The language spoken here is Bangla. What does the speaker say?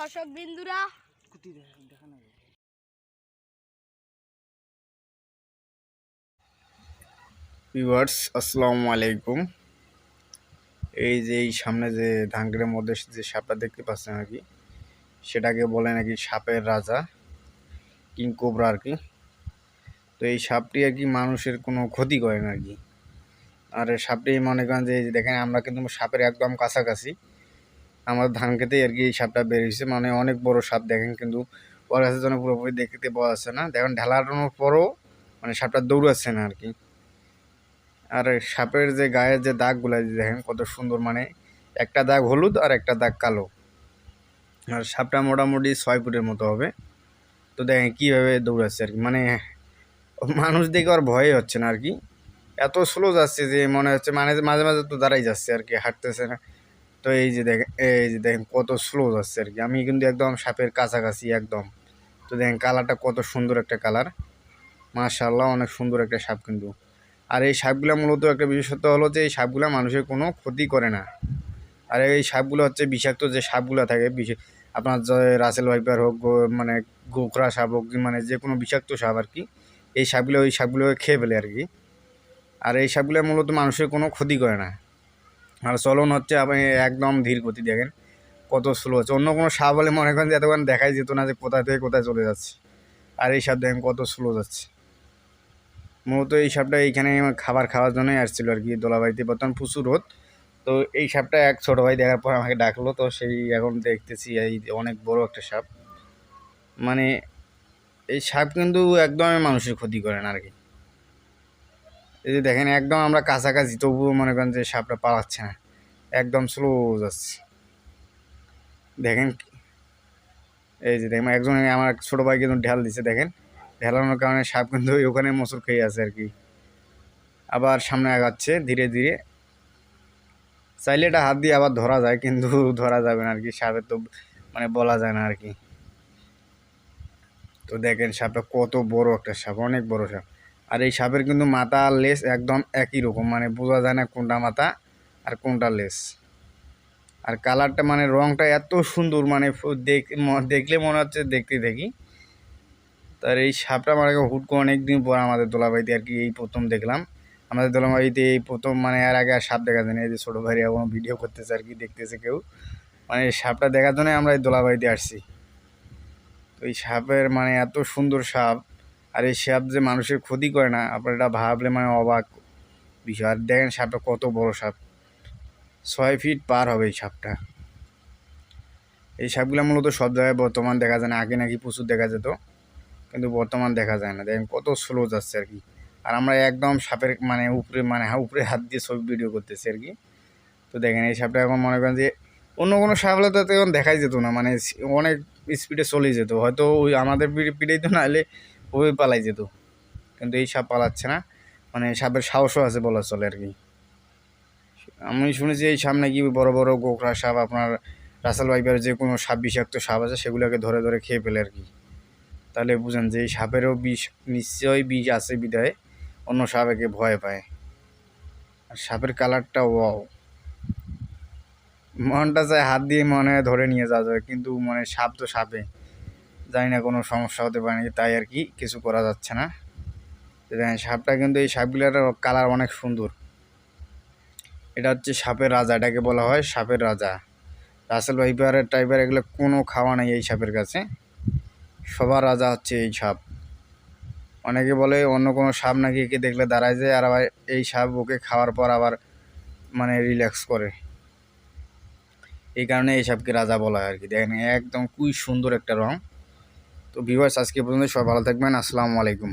দর্শক বিন্দুরা। ভিউয়ার্স, আসসালামু আলাইকুম। এই যে এই সামনে যে ধাঙ্গের মধ্যে যে সাপটা দেখতে পাচ্ছেন আর কি, সেটাকে বলে নাকি সাপের রাজা, কিং কোবরা আর কি। তো এই সাপটি আর কি মানুষের কোনো ক্ষতি করে না আর কি। আর সাপটি মনে করেন যে দেখেন, আমরা কিন্তু সাপের একদম কাছাকাছি। আমাদের ধান খেতেই আর কি এই সাপটা বেরিয়েছে মানে অনেক বড় সাপ দেখেন কিন্তু ওর কাছে যেন পুরোপুরি দেখতে পাওয়া যাচ্ছে না। দেখেন ঢালানোর পরও মানে সাপটা দৌড়াচ্ছে না আর কি। আর সাপের যে গায়ের যে দাগগুলো দেখেন কত সুন্দর মানে একটা দাগ হলুদ আর একটা দাগ কালো। আর সাপটা মোটামুটি ছয় ফুটের মতো হবে। তো দেখেন কীভাবে দৌড়াচ্ছে আর কি। মানে মানুষ দেখে আর ভয় হচ্ছে না আর কি। এত স্লো যাচ্ছে যে মনে হচ্ছে মানে মাঝে মাঝে তো দাঁড়াই যাচ্ছে আর কি, হাঁটতেছে না। তো এই যে দেখেন, এই যে দেখেন কত স্লো যাচ্ছে আর কি। আমি কিন্তু একদম সাপের কাছাকাছি, একদম। তো দেখেন কালারটা কত সুন্দর একটা কালার। মাশাল্লাহ অনেক সুন্দর একটা সাপ কিন্তু। আর এই সাপগুলো মূলত একটা বিশেষত্ব হলো যে, এই সাপগুলো মানুষের কোনো ক্ষতি করে না। আর এই সাপগুলো হচ্ছে বিষাক্ত যে সাপগুলো থাকে বিশেষ আপনার রাসেল ভাইপার হোক মানে গোখরা সাপ হোক মানে যে কোনো বিষাক্ত সাপ আর কি, এই সাপগুলো ওই সাপগুলোকে খেয়ে ফেলে আর কি। আর এই সাপগুলো মূলত মানুষের কোনো ক্ষতি করে না। আর চলন হচ্ছে আপনি একদম ধীর গতি দেখেন, কত স্লো হচ্ছে। অন্য কোনো সাপ হলে মনে করেন যে এতক্ষণ দেখাই যেত না যে কোথা থেকে কোথায় চলে যাচ্ছে। আর এই সাপ দেখেন কত স্লো যাচ্ছে। মূলত এই সাপটা এইখানে খাবার খাওয়ার জন্যই আসছিল আর কি, দোলাবাড়িতে। বর্তমান প্রচুর রোদ। তো এই সাপটা এক ছোটো ভাই দেখার পর আমাকে ডাকলো, তো সেই এখন দেখতেছি এই অনেক বড় একটা সাপ। মানে এই সাপ কিন্তু একদমই মানুষের ক্ষতি করে না আর কি। এই যে দেখেন, একদম আমরা কাছাকাছি, তবুও মনে করেন যে সাপটা পালাচ্ছে না। একদম স্লো যাচ্ছে। দেখেন এই যে দেখেন, একজন আমার ছোটো ভাই কিন্তু ঢাল দিছে, দেখেন। ঢেলানোর কারণে সাপ কিন্তু ওখানে মোচড় খেয়ে আছে আর কি। আবার সামনে আগাচ্ছে, ধীরে ধীরে। চাইলে এটা হাত দিয়ে আবার ধরা যায়, কিন্তু ধরা যাবে না আর কি, সাপের তো মানে বলা যায় না আর কি। তো দেখেন, সাপটা কত বড় একটা সাপ, অনেক বড় সাপ। আর এই সাপের কিন্তু মাথা আর লেস একদম একই রকম মানে বোঝা যায় না কোনটা মাথা আর কোনটা লেস আর কালারটা মানে রংটা এত সুন্দর মানে দেখলে মনে হচ্ছে দেখতে দেখি। তার এই সাপটা মানে হুট করে অনেক দিন পর আমাদের দোলাবাড়িতে আর কি এই প্রথম দেখলাম। আমাদের দোলাবাড়িতে এই প্রথম মানে এর আগে আর সাপ দেখা যায় না এই যে ছোটো ভাই এখনও ভিডিও করতেছে আর কি, দেখতেছে কেউ। মানে সাপটা দেখার জন্যই আমরা এই দোলাবাড়িতে আসছি। তো এই সাপের মানে এত সুন্দর সাপ আর এই সাপ যে মানুষের ক্ষতি করে না, আপনার এটা ভাবলে মানে অবাক। বিষয়, আর দেখেন সাপটা কত বড় সাপ। ছয় ফিট পার হবে এই সাপটা। এই সাপগুলো মূলত সব জায়গায় বর্তমান দেখা যায় না, আগে নাকি প্রচুর দেখা যেত, কিন্তু বর্তমান দেখা যায় না। দেখেন কত স্লো যাচ্ছে আর কি। আর আমরা একদম সাপের মানে উপরে মানে উপরে হাত দিয়ে ছবি ভিডিও করতেছি আর কি। তো দেখেন এই সাপটা এখন মনে করেন যে অন্য কোনো সাপ হলে তো এখন দেখাই যেত না মানে অনেক স্পিডে চলে যেত। হয়তো ওই আমাদের পিঠেই তো না হলে ওই পালাই যেত। কিন্তু এই সাপ পালাচ্ছে না। মানে সাপের সাহসও আছে বলা চলে আর কি। আমি শুনেছি এই সাপ নাকি বড় বড় গোকরা সাপ, আপনার রাসেল ভাইপার যে কোনো সাপ বিষাক্ত সাপ আছে, সেগুলোকে ধরে ধরে খেয়ে ফেলে আর কি। তাহলে বুঝেন যে এই সাপেরও বিষ, নিশ্চয়ই বিষ আছে বিধায় অন্য সাপেকে ভয় পায়। আর সাপের কালারটা ওয়াও। মনটা চায় হাত দিয়ে মনে ধরে নিয়ে যাওয়া যাবে, কিন্তু মানে সাপ তো সাপে। জানি না, কোনো সমস্যা হতে পারে নাকি, তাই আর কি কিছু করা যাচ্ছে না। দেখেন, সাপটা কিন্তু এই সাপগুলোর কালার অনেক সুন্দর। এটা হচ্ছে সাপের রাজা, এটাকে বলা হয় সাপের রাজা। রাসেল ভাইপারের টাইপের এগুলো কোনো খাওয়া নেই এই সাপের কাছে। সবার রাজা হচ্ছে এই সাপ। অনেকে বলে অন্য কোনো সাপ নাকি একে দেখলে দাঁড়ায় যায়, আর আবার এই সাপ ওকে খাওয়ার পর আবার মানে রিল্যাক্স করে। এই কারণে এই সাপকে রাজা বলা হয় আর কি। দেখেন, একদম খুবই সুন্দর একটা রং। তো ভিউয়ার্স আজকে পর্যন্ত সবাই ভালো থাকবেন। আসসালামু আলাইকুম।